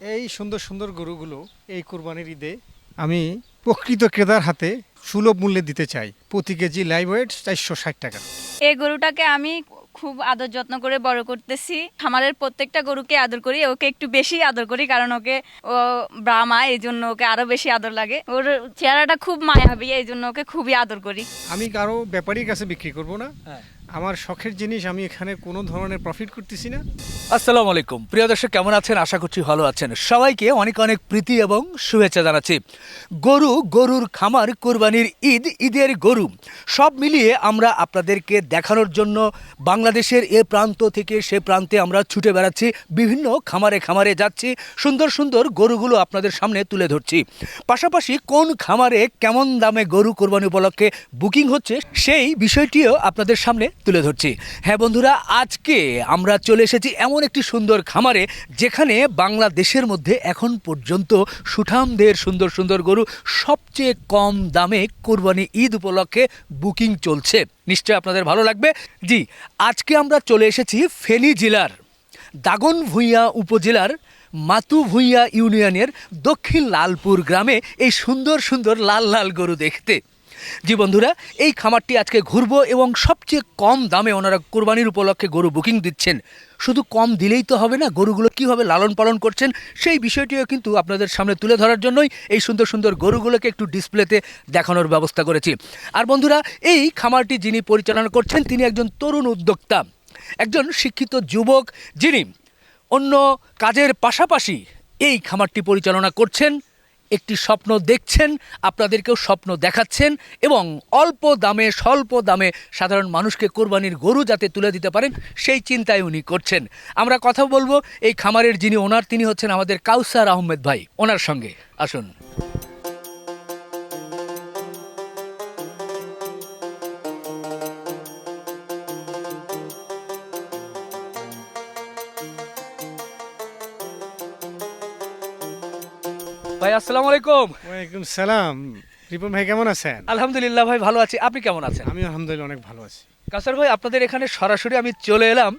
এই সুন্দর সুন্দর গরুগুলো এই কোরবানির ঈদে আমি প্রকৃত ক্রেতার হাতে সুলভ মূল্যে দিতে চাই। প্রতি কেজি লাইভ ওয়েট চারশো ষাট টাকা। এই গরুটাকে আমি খুব আদর যত্ন করে বড় করতেছি। খামারের প্রত্যেকটা গরুকে আদর করি ওকে একটু বেশি আদর করি কারণ ওকে ও ব্রাহ্মা এই জন্য ওকে আরও বেশি আদর লাগে। ওর চেহারাটা খুব মায়াবী এই জন্য ওকে খুবই আদর করি। আমি কারও ব্যাপারীর কাছে বিক্রি করব না। হ্যাঁ। আমার শখের জিনিস, আমি এখানে কোনো ধরনের প্রফিট করতেছি না। আসসালামু আলাইকুম। প্রিয় দর্শক, কেমন আছেন? আশা করছি ভালো আছেন। সবাইকে অনেক অনেক প্রীতি এবং শুভেচ্ছা জানাচ্ছি। গরু, গরুর খামার, কোরবানির ঈদ, ঈদের গরু, সব মিলিয়ে আমরা আপনাদেরকে দেখানোর জন্য বাংলাদেশের এ প্রান্ত থেকে সে প্রান্তে আমরা ছুটে বেড়াচ্ছি। বিভিন্ন খামারে খামারে যাচ্ছি। সুন্দর সুন্দর গরুগুলো আপনাদের সামনে তুলে ধরছি। পাশাপাশি কোন খামারে কেমন দামে গরু কোরবানি উপলক্ষে বুকিং হচ্ছে সেই বিষয়টিও আপনাদের সামনে তুলে ধরছি। হ্যাঁ বন্ধুরা, আজকে আমরা চলে এসেছি এমন একটি সুন্দর খামারে যেখানে বাংলাদেশের মধ্যে এখন পর্যন্ত সুঠামদের সুন্দর সুন্দর গরু সবচেয়ে কম দামে কোরবানি ঈদ উপলক্ষে বুকিং চলছে। নিশ্চয়ই আপনাদের ভালো লাগবে। জি, আজকে আমরা চলে এসেছি ফেনী জেলার দাগন ভূঁইয়া উপজেলার মাতু ভূঁইয়া ইউনিয়নের দক্ষিণ লালপুর গ্রামে এই সুন্দর সুন্দর লাল লাল গরু দেখতে। জি বন্ধুরা, এই খামারটি আজকে ঘুরবো এবং সবচেয়ে কম দামে ওনারা কোরবানির উপলক্ষে গরু বুকিং দিচ্ছেন। শুধু কম দিলেই তো হবে না, গরুগুলো কীভাবে লালন পালন করছেন সেই বিষয়টিও কিন্তু আপনাদের সামনে তুলে ধরার জন্যই এই সুন্দর সুন্দর গরুগুলোকে একটু ডিসপ্লেতে দেখানোর ব্যবস্থা করেছি। আর বন্ধুরা, এই খামারটি যিনি পরিচালনা করছেন, তিনি একজন তরুণ উদ্যোক্তা। একজন শিক্ষিত যুবক যিনি অন্য কাজের পাশাপাশি এই খামারটি পরিচালনা করছেন। একটি স্বপ্ন দেখছেন, আপনাদেরকেও স্বপ্ন দেখাচ্ছেন এবং অল্প দামে, স্বল্প দামে সাধারণ মানুষকে কোরবানির গরু যাতে তুলে দিতে পারেন, সেই চিন্তায় উনি করছেন। আমরা কথা বলব, এই খামারের যিনি ওনার, তিনি হচ্ছেন আমাদের কাউসার আহমেদ ভাই। ওনার সঙ্গে, আসুন। ভাই আসসালামু আলাইকুম। ওয়ালাইকুম সালাম। রিপন ভাই কেমন আছেন? আলহামদুলিল্লাহ ভাই ভালো আছি। আপনি কেমন আছেন? আমি আলহামদুলিল্লাহ অনেক ভালো আছি। কাসার ভাই আপনাদের এখানে সরাসরি আমি চলে এলাম।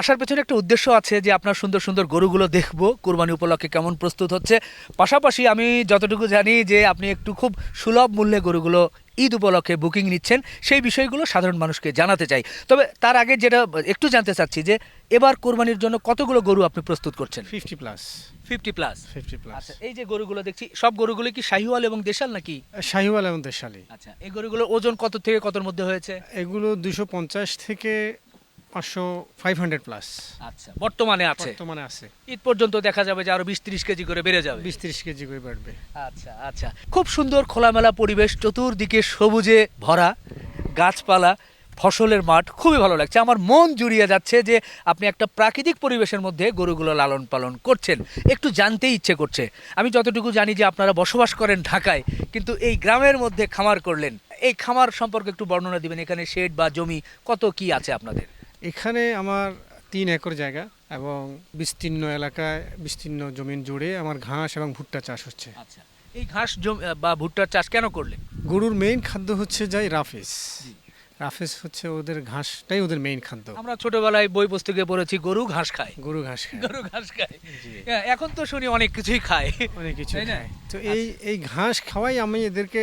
আসার পেছনে একটা উদ্দেশ্য আছে যে আপনার সুন্দর সুন্দর গরুগুলো দেখব কোরবানি উপলক্ষে কেমন প্রস্তুত হচ্ছে। পাশাপাশি আমি যতটুকু জানি যে আপনি একটু খুব সুলভ মূল্যে গরুগুলো ঈদ উপলক্ষে বুকিং নিচ্ছেন সেই বিষয়গুলো সাধারণ মানুষকে জানাতে চাই। তবে তার আগে যেটা একটু জানতে চাচ্ছি যে এবার কোরবানির জন্য কতগুলো গরু আপনি প্রস্তুত করছেন? Fifty plus. Fifty plus? Fifty plus. আচ্ছা এই যে গরুগুলো দেখছি সব গরুগুলো কি শাহিওয়াল এবং দেশাল নাকি? শাহিওয়াল এবং দেশালি। আচ্ছা এই গরুগুলো ওজন কত থেকে কতর মধ্যে হয়েছে? এগুলো দুশো পঞ্চাশ থেকে পাঁচশো ফাইভ হান্ড্রেড প্লাস আচ্ছা বর্তমানে আছে বর্তমানে আছে ঈদ পর্যন্ত দেখা যাবে যে আরও বিশ ত্রিশ কেজি করে বেড়ে যাবে বিশ ত্রিশ কেজি করে বাড়বে আচ্ছা আচ্ছা খুব সুন্দর খোলামেলা পরিবেশ চতুর্দিকে সবুজে ভরা গাছপালা ফসলের মাঠ খুবই ভালো লাগছে আমার মন জুড়িয়ে যাচ্ছে যে আপনি একটা প্রাকৃতিক পরিবেশের মধ্যে গরুগুলো লালন পালন করছেন একটু জানতে ইচ্ছে করছে আমি যতটুকু জানি যে আপনারা বসবাস করেন ঢাকায় কিন্তু এই গ্রামের মধ্যে খামার করলেন এই খামার সম্পর্কে একটু বর্ণনা দিবেন এখানে শেড বা জমি কত কি আছে আপনাদের এখানে আমার তিন একর জায়গা এবং বিস্তীর্ণ এলাকায় বিস্তীর্ণ জমিন জুড়ে আমার ঘাস এবং ভুট্টা চাষ হচ্ছে। আচ্ছা এই ঘাস বা ভুট্টার চাষ কেন করলে গরুর মেইন খাদ্য হচ্ছে যাই রাফেস। রাফেস হচ্ছে ওদের ঘাসটাই ওদের মেইন খাদ্য। আমরা ছোটবেলায় বই পুস্তকে পড়েছি গরু ঘাস খায়। গরু ঘাস খায়। গরু ঘাস খায়। হ্যাঁ, এখন তো শুনি অনেক কিছুই খায়। অনেক কিছু তাই না? খায়। তো এই এই ঘাস খাওয়াই আমি এদেরকে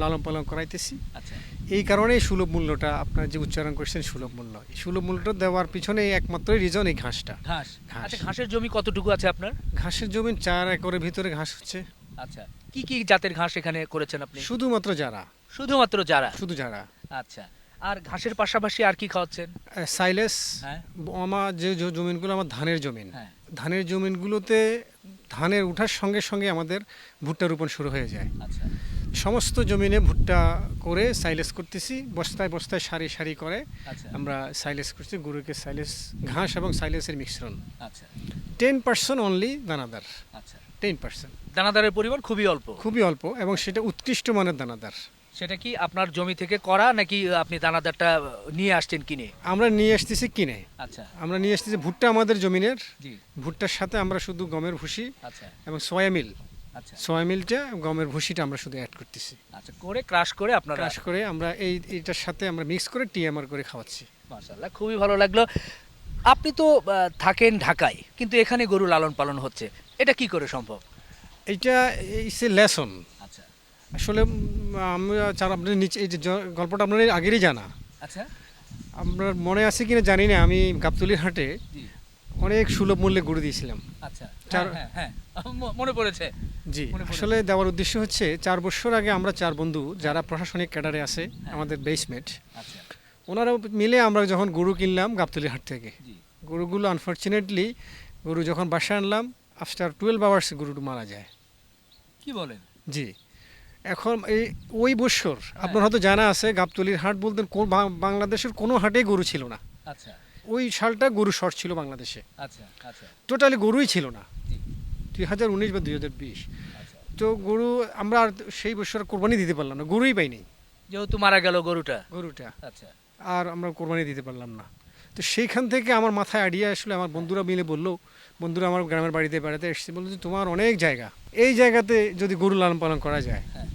লালন পালন করাইতেছি। আচ্ছা। এই কারণেই সুলভ মূল্যটা আপনার যে উচ্চারণ করছেন সুলভ মূল্য। এই সুলভ মূল্যটা দেওয়ার পিছনে একমাত্র রিজন এই ঘাসটা। ঘাস। আচ্ছা ঘাসের জমি কতটুকু আছে আপনার? ঘাসের জমি চার একরের ভিতরে ঘাস হচ্ছে। আচ্ছা কি কি জাতের ঘাস এখানে করেছেন আপনি? শুধুমাত্র যারা। শুধুমাত্র যারা? শুধু যারা। আচ্ছা আর ঘাসের পাশাপাশি আর কি খাওয়াচ্ছেন? সাইলেস। হ্যাঁ। আমার যে যে জমিনগুলো আমার ধানের জমিন। হ্যাঁ। ধানের জমিনগুলোতে ধানের উঠার সঙ্গে সঙ্গে আমাদের ভুট্টা রোপণ শুরু হয়ে যায়। আচ্ছা। সমস্ত জমিনে ভুট্টা করে সাইলেস করতেছি বস্তায় বস্তায় সারি সারি করে। আচ্ছা। আমরা সাইলেস করছি গরুকে সাইলেস ঘাস এবং সাইলেসের মিশ্রণ। আচ্ছা। টেন পার্সেন্ট অনলি দানাদার। আচ্ছা। Ten percent. দানাদারের পরিমাণ খুবই অল্প। খুবই অল্প এবং সেটা উৎকৃষ্ট মানের দানাদার। সেটা কি আপনার জমি থেকে করা নাকি আপনি দানাদারটা নিয়ে আসছেন কিনে? আমরা নিয়ে আসতেছি কিনে। আচ্ছা। আমরা নিয়ে আসতেছি ভুট্টা আমাদের জমিনের। ভুট্টার সাথে আমরা শুধু গমের ভুসি এবং সয়ামিল আচ্ছা। সয়ামিলটা গমের ভুসিটা আমরা শুধু অ্যাড করতেছি। আচ্ছা করে ক্রাশ করে আপনারা ক্রাশ করে আমরা এই এইটার সাথে আমরা মিক্স করে টিএমআর করে খাওয়াচ্ছি। মাশাআল্লাহ খুবই ভালো লাগল। আপনি তো থাকেন ঢাকায় কিন্তু এখানে গরু লালন পালন হচ্ছে। এটা কি করে সম্ভব? এইটা ইটস এ লেসন আচ্ছা। আসলে আমরা চার আপনার নিচে এই যে গল্পটা আপনার আগেরই জানা। আচ্ছা। আপনার মনে আছে কিনা জানি না আমি গাবতলির হাটে অনেক সুলভ মূল্যে গরু দিয়েছিলাম। আচ্ছা। চার- হ্যাঁ হ্যাঁ মনে পড়েছে। জি আসলে দেওয়ার উদ্দেশ্য হচ্ছে চার বছর আগে আমরা চার বন্ধু যারা প্রশাসনিক ক্যাডারে আছে আমাদের বেসমেট আচ্ছা। ওনারা মিলে আমরা যখন গরু কিনলাম গাবতলি হাট থেকে। গরুগুলো আনফর্চুনেটলি গরু যখন বাসায় আনলাম আফটার টুয়েলভ আওয়ার্স গরুটা মারা যায়। কি বলেন? জি। এখন এই ওই বছর আপনার হয়তো জানা আছে গাবতলির হাট বলতেন বাংলাদেশের কোনো হাটেই গরু ছিল না। আচ্ছা। ওই সালটা গরু শর্ট ছিল বাংলাদেশে। আচ্ছা আচ্ছা। টোটালি গরুই ছিল না। দুই হাজার উনিশ বা দুই হাজার বিশ। আচ্ছা। তো গরু আমরা আর সেই বছর কোরবানি দিতে পারলাম না গরুই পাইনি। যেহেতু মারা গেল গরুটা। গরুটা। আচ্ছা। আর আমরা কোরবানি দিতে পারলাম না। তো সেইখান থেকে আমার মাথায় আইডিয়া আসলে আমার বন্ধুরা মিলে বলল বন্ধুরা আমার গ্রামের বাড়িতে বেড়াতে এসেছে বলল যে তোমার অনেক জায়গা এই জায়গাতে যদি গরু লালন পালন করা যায়। হ্যাঁ।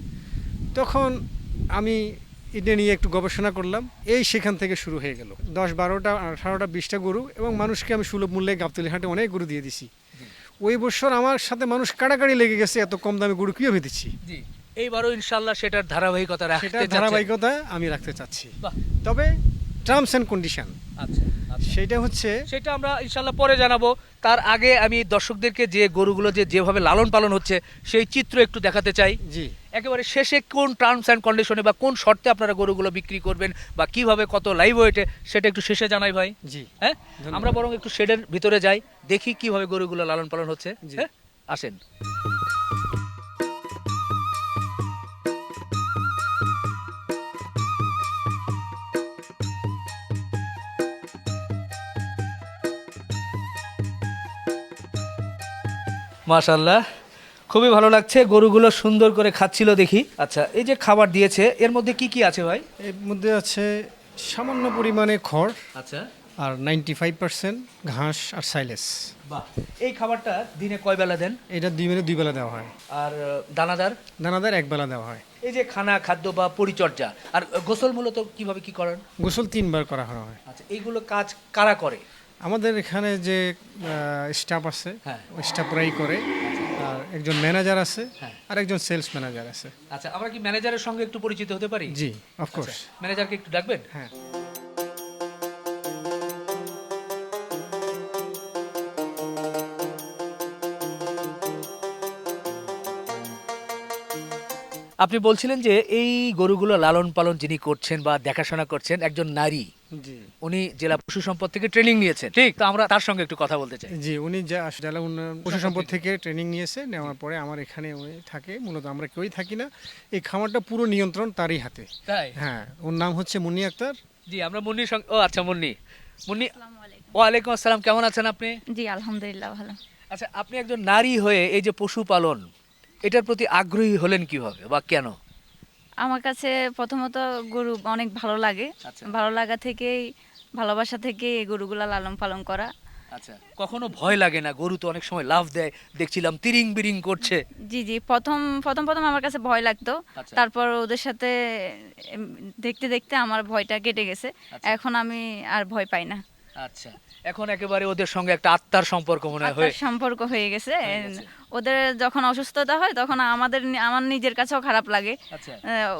তখন আমি এটা নিয়ে একটু গবেষণা করলাম এই সেখান থেকে শুরু হয়ে গেল। দশ বারোটা আঠারোটা বিশটা গরু এবং মানুষকে আমি সুলভ মূল্যে গাবতলি হাটে অনেক গরু দিয়ে দিছি। ওই বছর আমার সাথে মানুষ কাড়াকাড়ি লেগে গেছে এত কম দামে গরু কীভাবে দিচ্ছি? জি এইবারও ইনশাল্লাহ সেটার ধারাবাহিকতা রাখতে ধারাবাহিকতা আমি রাখতে চাচ্ছি। তবে টার্মস অ্যান্ড কন্ডিশন আচ্ছা আচ্ছা। সেইটা হচ্ছে সেটা আমরা ইনশাল্লাহ পরে জানাব। তার আগে আমি দর্শকদেরকে যে গরুগুলো যে যেভাবে লালন পালন হচ্ছে সেই চিত্র একটু দেখাতে চাই। জি। একেবারে শেষে কোন টার্মস অ্যান্ড কন্ডিশনে বা কোন শর্তে আপনারা গরুগুলো বিক্রি করবেন বা কীভাবে কত লাইভ ওয়েটে সেটা একটু শেষে জানাই ভাই। জি। হ্যাঁ? আমরা বরং একটু শেডের ভিতরে যাই দেখি কীভাবে গরুগুলো লালন পালন হচ্ছে। হ্যাঁ? আসেন। মাশাল্লাহ খুবই ভালো লাগছে গরুগুলো সুন্দর করে খাচ্ছিল দেখি। আচ্ছা এই যে খাবার দিয়েছে এর মধ্যে কি কি আছে ভাই? এর মধ্যে আছে সামান্য পরিমাণে খড় আচ্ছা। আর নাইনটি ফাইভ পার্সেন্ট ঘাস আর সাইলেস। বাহ এই খাবারটা দিনে কয় বেলা দেন? এটা দুই মিনিট দুই বেলা দেওয়া হয়। আর দানাদার? দানাদার এক বেলা দেওয়া হয়। এই যে খানা খাদ্য বা পরিচর্যা আর গোসল মূলত কীভাবে কি করেন? গোসল তিনবার করা হয়। আচ্ছা এইগুলো কাজ কারা করে? আমাদের এখানে যে স্টাফ আছে হ্যাঁ। ওই স্টাফরাই করে। আর একজন ম্যানেজার আছে হ্যাঁ। আর একজন সেলস ম্যানেজার আছে। আচ্ছা আমরা কি ম্যানেজারের সঙ্গে একটু পরিচিত হতে পারি? জি অফকোর্স ম্যানেজারকে একটু ডাকবেন? হ্যাঁ। আপনি বলছিলেন যে এই গরুগুলো লালন পালন যিনি করছেন বা দেখাশোনা করছেন একজন নারী জি। উনি জেলা পশু সম্পদ থেকে ট্রেনিং নিয়েছেন। ঠিক? তো আমরা তার সঙ্গে একটু কথা বলতে চাই। জি উনি যা জেলা উন্নয়ন পশু সম্পদ থেকে ট্রেনিং নিয়েছে নেওয়ার পরে আমার এখানে উনি থাকে মূলত আমরা কেউই থাকি না। এই খামারটা পুরো নিয়ন্ত্রণ তারই হাতে। তাই? হ্যাঁ ওর নাম হচ্ছে মুন্নি আক্তার। জি আমরা মুন্নির সঙ্গে ও আচ্ছা মুন্নি। মুন্নি ওয়ালাইকুম আসসালাম কেমন আছেন আপনি? জি আলহামদুলিল্লাহ ভালো। আচ্ছা আপনি একজন নারী হয়ে এই যে পশুপালন এটার প্রতি আগ্রহী হলেন কীভাবে বা কেন? আমার কাছে প্রথমত গরু অনেক ভালো লাগে। আচ্ছা। ভালো লাগা থেকেই ভালোবাসা থেকে এই গরুগুলা লালন পালন করা। আচ্ছা। কখনো ভয় লাগে না? গরু তো অনেক সময় লাভ দেয় দেখছিলাম তিরিং বিরিং করছে। জি জি। প্রথম প্রথম প্রথম আমার কাছে ভয় লাগতো। আচ্ছা। তারপর ওদের সাথে দেখতে দেখতে আমার ভয়টা কেটে গেছে। আচ্ছা। এখন আমি আর ভয় পাই না। আচ্ছা। এখন একেবারে ওদের সঙ্গে একটা আত্মার সম্পর্ক মনে হয়। সম্পর্ক হয়ে গেছে। ওদের যখন অসুস্থতা হয় তখন আমাদের আমার নিজের কাছেও খারাপ লাগে। আচ্ছা।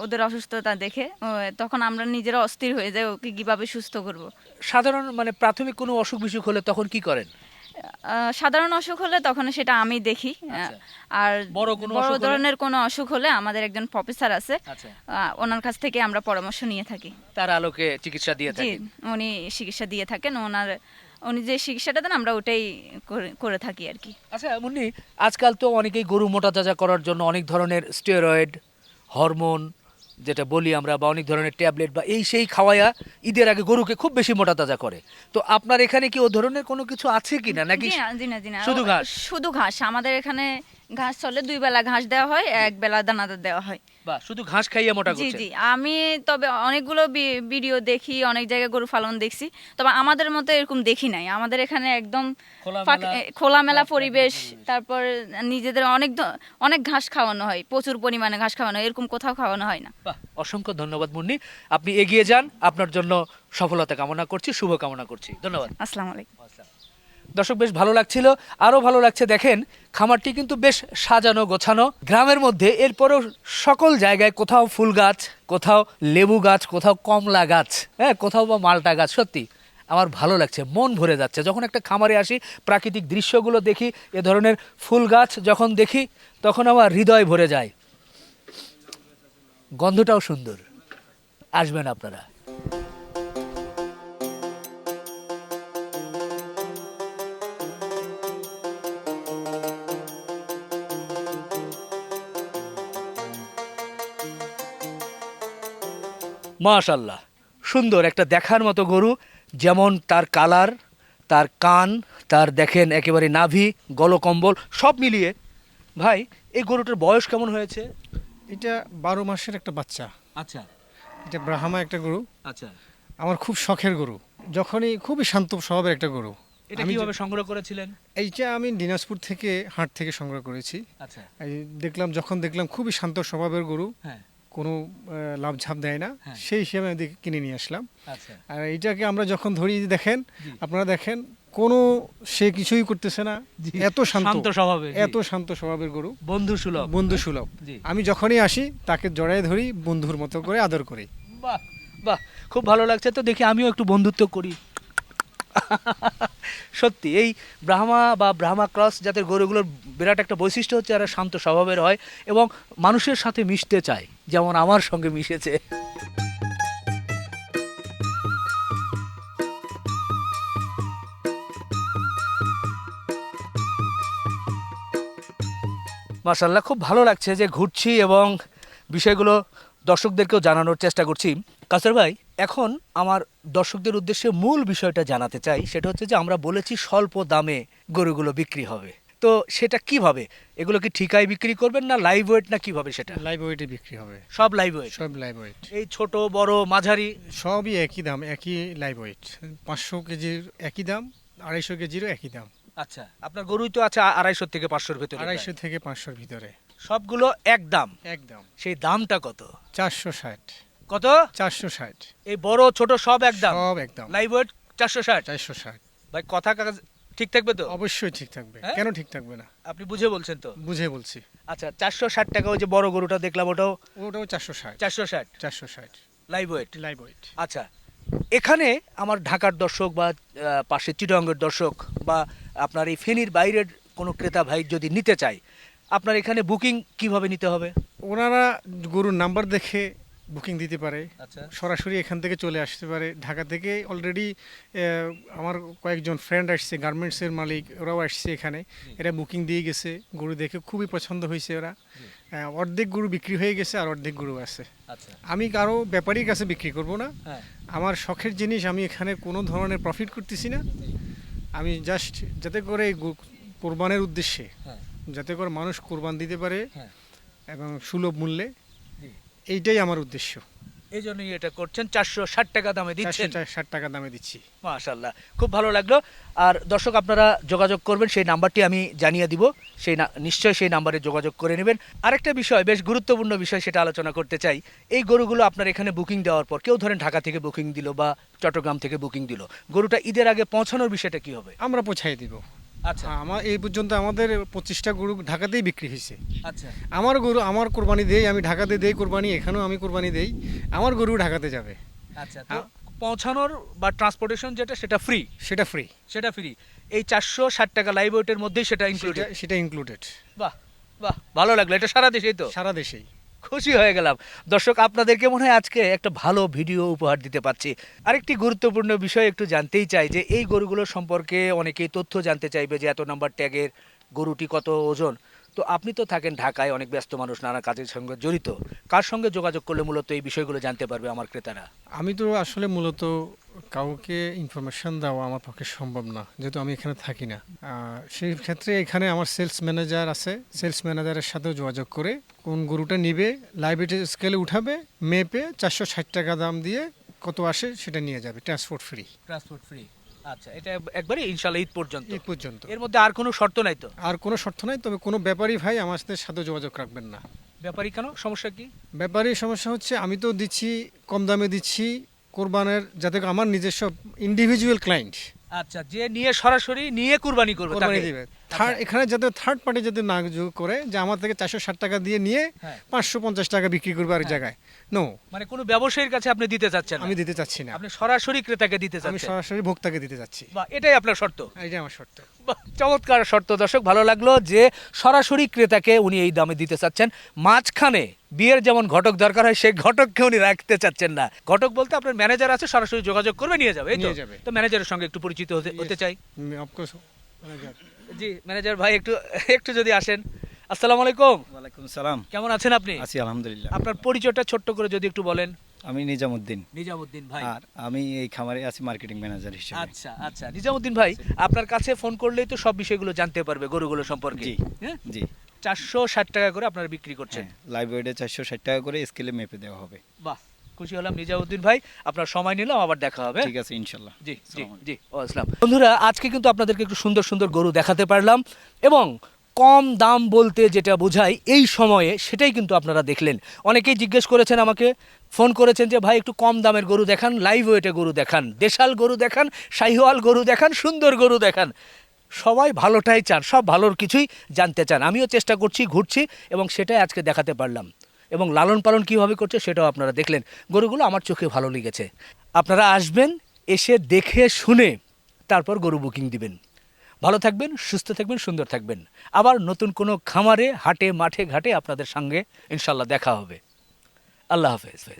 ওদের অসুস্থতা দেখে। তখন আমরা নিজেরা অস্থির হয়ে যাই ওকে কীভাবে সুস্থ করব? সাধারণ মানে প্রাথমিক কোনো অসুখ বিসুখ হলে তখন কি করেন? সাধারণ অসুখ হলে তখন সেটা আমি দেখি। আচ্ছা। আর বড় কোনো অসুখ হলে? ধরনের কোনো অসুখ হলে আমাদের একজন প্রফেসর আছে। আচ্ছা। ওনার কাছ থেকে আমরা পরামর্শ নিয়ে থাকি। তার আলোকে চিকিৎসা দিয়ে জি থাকেন। উনি চিকিৎসা দিয়ে থাকেন। ওনার উনি যে চিকিৎসাটা দেন আমরা ওটাই করে- থাকি আর কি। আচ্ছা মুন্নি আজকাল তো অনেকেই গরু মোটা তাজা করার জন্য অনেক ধরনের স্টেরয়েড হরমোন যেটা বলি আমরা বা অনেক ধরনের ট্যাবলেট বা এই সেই খাওয়ায়া ঈদের আগে গরুকে খুব বেশি মোটা তাজা করে। তো আপনার এখানে কি ও ধরনের কোনো কিছু আছে কিনা? নাকি না জি না জি না। শুধু ঘাস? শুধু ঘাস। আমাদের এখানে ঘাস চলে দুই বেলা ঘাস দেওয়া হয় এক বেলা দানাদার দেওয়া হয়। বা শুধু ঘাস খাইয়ে মোটা জি করছে জি আমি তবে অনেকগুলো বি- ভিডিও দেখি অনেক জায়গায় গরু পালন দেখছি। তবে আমাদের মতো এরকম দেখি নাই। আমাদের এখানে একদম খোলামেলা- ফাঁক- এ, খোলামেলা পরিবেশ তারপর নিজেদের অনেক ধ- অনেক ঘাস খাওয়ানো হয় প্রচুর পরিমাণে ঘাস খাওয়ানো হয় এরকম কোথাও খাওয়ানো হয় না। বাহ অসংখ্য ধন্যবাদ মুন্নি। আপনি এগিয়ে যান আপনার জন্য সফলতা কামনা করছি শুভ কামনা করছি। ধন্যবাদ। আসসালামু আলাইকুম। দর্শক, বেশ ভালো লাগছিল। আরও ভালো লাগছে দেখেন, খামারটি কিন্তু বেশ সাজানো, গোছানো। গ্রামের মধ্যে এরপরেও সকল জায়গায় কোথাও ফুল গাছ, কোথাও লেবু গাছ, কোথাও কমলা গাছ হ্যাঁ কোথাও বা মালটা গাছ, সত্যি আমার ভালো লাগছে, মন ভরে যাচ্ছে। যখন একটা খামারে আসি, প্রাকৃতিক দৃশ্যগুলো দেখি, এ ধরনের ফুল গাছ যখন দেখি, তখন আমার হৃদয় ভরে যায়। গন্ধটাও সুন্দর। আসবেন আপনারা। মাশাল্লাহ। সুন্দর একটা দেখার মতো গরু যেমন তার কালার তার কান তার দেখেন একেবারে নাভি গলকম্বল সব মিলিয়ে। ভাই এই গরুটার বয়স কেমন হয়েছে? এটা বারো মাসের একটা বাচ্চা। আচ্ছা। এটা ব্রাহ্মা একটা গরু। আচ্ছা। আমার খুব শখের গরু। যখনই খুবই শান্ত স্বভাবের একটা গরু। এটা কীভাবে সংগ্রহ করেছিলেন? এইটা আমি দিনাজপুর থেকে হাট থেকে সংগ্রহ করেছি। আচ্ছা। এই দেখলাম যখন দেখলাম খুবই শান্ত স্বভাবের গরু হ্যাঁ। কোনো লাভ ঝাপ দেয় না। হ্যাঁ। সেই হিসেবে আমি কিনে নিয়ে আসলাম। আচ্ছা। আর এইটাকে আমরা যখন ধরি দেখেন আপনারা দেখেন কোনো সে কিছুই করতেছে না। এত শান্ত। শান্ত স্বভাবের, এত শান্ত স্বভাবের গরু। বন্ধু সুলভ। বন্ধু সুলভ। আমি যখনই আসি তাকে জড়ায় ধরি বন্ধুর মতো করে আদর করি। বাহ বাহ খুব ভালো লাগছে। তো দেখি আমিও একটু বন্ধুত্ব করি। সত্যি এই ব্রাহ্মা বা ব্রাহ্মা ক্রস জাতের গরুগুলোর বিরাট একটা বৈশিষ্ট্য হচ্ছে এরা শান্ত স্বভাবের হয় এবং মানুষের সাথে মিশতে চায়। যেমন আমার সঙ্গে মিশেছে। মার্শাল্লাহ খুব ভালো লাগছে যে ঘুরছি এবং বিষয়গুলো দর্শকদেরকেও জানানোর চেষ্টা করছি। কাসর ভাই, এখন আমার দর্শকদের উদ্দেশ্যে মূল বিষয়টা জানাতে চাই, সেটা হচ্ছে যে আমরা বলেছি স্বল্প দামে গরুগুলো বিক্রি হবে। তো সেটা কীভাবে? এগুলো কি ঠিকায় বিক্রি করবেন না লাইভ ওয়েট না কীভাবে সেটা? লাইভ ওয়েটে বিক্রি হবে। সব লাইভ ওয়েট সব লাইভ ওয়েট এই ছোট বড় মাঝারি? সবই একই দাম একই লাইভ ওয়েট পাঁচশো কেজির একই দাম আড়াইশো কেজিরও একই দাম। আচ্ছা আপনার গরুই তো আছে আড়াইশো থেকে পাঁচশোর ভিতরে আড়াইশো থেকে পাঁচশোর ভিতরে। সবগুলো এক দাম? একদম সেই দামটা কত? চারশো ষাট। কত? চারশো ষাট। এই বড় ছোট সব এক দাম? সব একদম লাইভ ওয়েট চারশো ষাট? চারশো ষাট। ভাই কথা কাজ ঠিক থাকবে তো? অবশ্যই ঠিক থাকবে। হ্যাঁ? কেন ঠিক থাকবে না? আপনি বুঝে বলছেন তো? বুঝে বলছি। আচ্ছা চারশো ষাট টাকা ওই যে বড় গরুটা দেখলাম ওটাও? ওটাও চারশো ষাট। চারশো ষাট? চারশো ষাট। লাইভ ওয়েট লাইভ ওয়েট আচ্ছা এখানে আমার ঢাকার দর্শক বা আহ, পাশে চিটঙ্গের দর্শক বা আপনার এই ফেনীর বাইরের কোনো ক্রেতা ভাই যদি নিতে চায় আপনার এখানে বুকিং কীভাবে নিতে হবে? ওনারা গরুর নাম্বার দেখে বুকিং দিতে পারে। আচ্ছা। সরাসরি এখান থেকে চলে আসতে পারে। ঢাকা থেকে অলরেডি আমার কয়েকজন ফ্রেন্ড আসছে গার্মেন্টসের মালিক ওরাও আসছে এখানে। এরা বুকিং দিয়ে গেছে। গরু দেখে খুবই পছন্দ হয়েছে ওরা। অর্ধেক গরু বিক্রি হয়ে গেছে আর অর্ধেক গরু আছে। আচ্ছা। আমি কারও ব্যাপারীর কাছে বিক্রি করব না। হ্যাঁ। আমার শখের জিনিস আমি এখানে কোনো ধরনের প্রফিট করতেছি না। আমি জাস্ট যাতে করে কোরবানের উদ্দেশ্যে হ্যাঁ। যাতে করে মানুষ কোরবান দিতে পারে হ্যাঁ। এবং সুলভ মূল্যে। এইটাই আমার উদ্দেশ্য। এই জন্যই এটা করছেন চারশো ষাট টাকা দামে দিচ্ছেন। ষাট টাকা দামে দিচ্ছি। মাশাল্লাহ খুব ভালো লাগল। আর দর্শক আপনারা যোগাযোগ করবেন সেই নাম্বারটি আমি জানিয়ে দিব। সেই না নিশ্চয়ই সেই নাম্বারে যোগাযোগ করে নেবেন। আরেকটা বিষয় বেশ গুরুত্বপূর্ণ বিষয় সেটা আলোচনা করতে চাই। এই গরুগুলো আপনার এখানে বুকিং দেওয়ার পর কেউ ধরেন ঢাকা থেকে বুকিং দিল বা চট্টগ্রাম থেকে বুকিং দিল গরুটা ঈদের আগে পৌঁছানোর বিষয়টা কি হবে? আমরা পৌঁছাই দিব। আচ্ছা। আমার এই পর্যন্ত আমাদের পঁচিশটা গরু ঢাকাতেই বিক্রি হয়েছে। আচ্ছা। আমার গরু আমার কোরবানি দেই আমি ঢাকাতে দেই কোরবানি এখানেও আমি কোরবানি দেই আমার গরু ঢাকাতে যাবে। আচ্ছা পৌঁছানোর বা ট্রান্সপোর্টেশন যেটা সেটা ফ্রি সেটা ফ্রি সেটা ফ্রি এই চারশো ষাট টাকা লাইভ ওয়েটের মধ্যেই সেটা ইনক্লুডেড সেটা সেটা ইনক্লুডেড বাহ বাহ ভালো লাগল এটা সারা দেশেই তো? সারা দেশেই। খুশি হয়ে গেলাম। দর্শক, আপনাদেরকে মনে হয় আজকে একটা ভালো ভিডিও উপহার দিতে পারছি। আরেকটি গুরুত্বপূর্ণ বিষয় একটু জানতেই চাই যে, এই গরুগুলো সম্পর্কে অনেকেই তথ্য জানতে চাইবে যে, এত নাম্বার ট্যাগের গরুটি কত ওজন? তো আপনি তো থাকেন ঢাকায় অনেক ব্যস্ত মানুষ নানা কাজের সঙ্গে জড়িত। কার সঙ্গে যোগাযোগ করলে মূলত এই বিষয়গুলো জানতে পারবে আমার ক্রেতারা? আমি তো আসলে মূলত কাউকে ইনফরমেশন দেওয়া আমার পক্ষে সম্ভব না যেহেতু আমি এখানে থাকি না। সেই ক্ষেত্রে এখানে আমার সেলস ম্যানেজার আছে। সেলস ম্যানেজারের সাথেও যোগাযোগ করে কোন গরুটা নিবে লাইব্রেরি স্কেলে উঠাবে মেপে চারশো ষাট টাকা দাম দিয়ে কত আসে সেটা নিয়ে যাবে ট্রান্সপোর্ট ফ্রি ট্রান্সপোর্ট ফ্রি আচ্ছা এটা একবারে ইনশাল্লাহ ঈদ পর্যন্ত। ঈদ পর্যন্ত। এর মধ্যে আর কোনো শর্ত নাই তো? আর কোনো শর্ত নাই তবে কোনো ব্যাপারী ভাই আমার সাথে যোগাযোগ রাখবেন না। ব্যাপারী কেন? সমস্যা কি? ব্যাপারী সমস্যা হচ্ছে আমি তো দিচ্ছি কম দামে দিচ্ছি কোরবানের যাতে আমার নিজস্ব ইন্ডিভিজুয়াল ক্লায়েন্ট আচ্ছা যে নিয়ে সরাসরি নিয়ে কুরবানি করবে কোরবানি। দিবে। থার্ড এখানে যাতে থার্ড পার্টি যাতে না যোগ করে যে আমার থেকে চারশো ষাট টাকা দিয়ে নিয়ে হ্যাঁ। পাঁচশো পঞ্চাশ টাকা বিক্রি করবে আর জায়গায়। নো মানে কোনো ব্যবসায়ীর কাছে আপনি দিতে চাচ্ছেন আমি দিতে চাচ্ছি না। আপনি সরাসরি ক্রেতাকে দিতে আমি সরাসরি ভোক্তাকে দিতে চাচ্ছি। বাহ এটাই আপনার শর্ত? এইটা আমার শর্ত। চমৎকার শর্ত। দর্শক ভালো লাগল যে সরাসরি ক্রেতাকে উনি এই দামে দিতে চাচ্ছেন। মাঝখানে বিয়ের যেমন ঘটক দরকার হয় সেই ঘটককে উনি রাখতে চাচ্ছেন না। ঘটক বলতে আপনার ম্যানেজার আছে সরাসরি যোগাযোগ করবে নিয়ে যাবে এই তো? নিয়ে যাবে। তো ম্যানেজারের সঙ্গে একটু পরিচিত হতে চাই। অফকোর্স জি ম্যানেজার ভাই একটু একটু যদি আসেন। আসসালামু আলাইকুম। ওয়ালাইকুম সালাম। কেমন আছেন আপনি? আছি আলহামদুলিল্লাহ। আপনার পরিচয়টা ছোট্ট করে যদি একটু বলেন। আমি নিজামুদ্দিন। নিজামুদ্দিন ভাই। আর আমি এই খামারে আছি মার্কেটিং ম্যানেজার হিসেবে। আচ্ছা আচ্ছা। নিজামুদ্দিন ভাই আপনার কাছে ফোন করলেই তো সব বিষয়গুলো জানতে পারবে গরুগুলো সম্পর্কে। জি হ্যাঁ? জি। চারশো ষাট টাকা করে আপনারা বিক্রি করছেন। হ্যাঁ লাইভ ওয়েটে চারশো ষাট টাকা করে স্কেলে মেপে দেওয়া হবে। বাহ খুশি হলাম নিজামুদ্দিন ভাই। আপনার সময় নিলাম আবার দেখা হবে। ঠিক আছে ইনশাল্লাহ। জি জি জি ও আসসালাম। বন্ধুরা আজকে কিন্তু আপনাদেরকে একটু সুন্দর সুন্দর গরু দেখাতে পারলাম এবং কম দাম বলতে যেটা বোঝায় এই সময়ে সেটাই কিন্তু আপনারা দেখলেন। অনেকেই জিজ্ঞেস করেছেন আমাকে ফোন করেছেন যে ভাই একটু কম দামের গরু দেখান লাইভ ওয়েটে গরু দেখান দেশাল গরু দেখান শাহিওয়াল গরু দেখান সুন্দর গরু দেখান। সবাই ভালোটাই চান সব ভালোর কিছুই জানতে চান। আমিও চেষ্টা করছি ঘুরছি এবং সেটাই আজকে দেখাতে পারলাম। এবং লালন পালন কীভাবে করছে সেটাও আপনারা দেখলেন। গরুগুলো আমার চোখে ভালো লেগেছে। আপনারা আসবেন, এসে দেখে শুনে তারপর গরু বুকিং দিবেন। ভালো থাকবেন, সুস্থ থাকবেন, সুন্দর থাকবেন। আবার নতুন কোনো খামারে, হাটে, মাঠে, ঘাটে আপনাদের সঙ্গে ইনশাল্লাহ দেখা হবে। আল্লাহ হাফেজ।